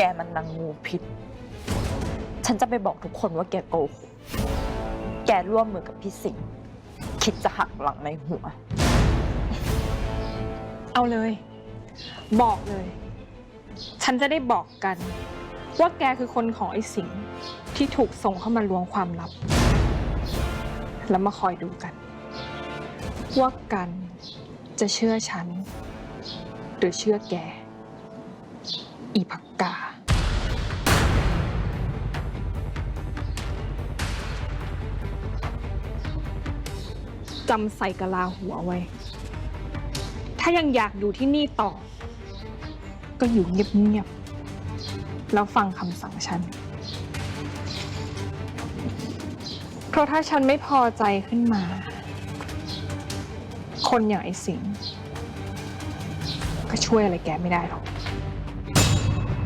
แกมันนางงูพิษ ฉันจะไปบอกทุกคนว่าแกโกหกแกร่วมมือกับพี่สิงห์คิดจะหักหลังในหัว เอาเลย บอกเลย ฉันจะได้บอกกัน ว่าแกคือคนของไอ้สิงห์ที่ถูกส่งเข้ามาลวงความลับ แล้วมาคอยดูกัน ว่ากันจะเชื่อฉัน หรือเชื่อแก อีผักกา จำใส่กะลาหัวไว้ ถ้ายังอยากอยู่ที่นี่ต่อ ก็อยู่เงียบๆ แล้วฟังคำสั่งฉัน เพราะถ้าฉันไม่พอใจขึ้นมา คนอย่างไอ้สิงห์ก็ช่วยอะไรแกไม่ได้หรอก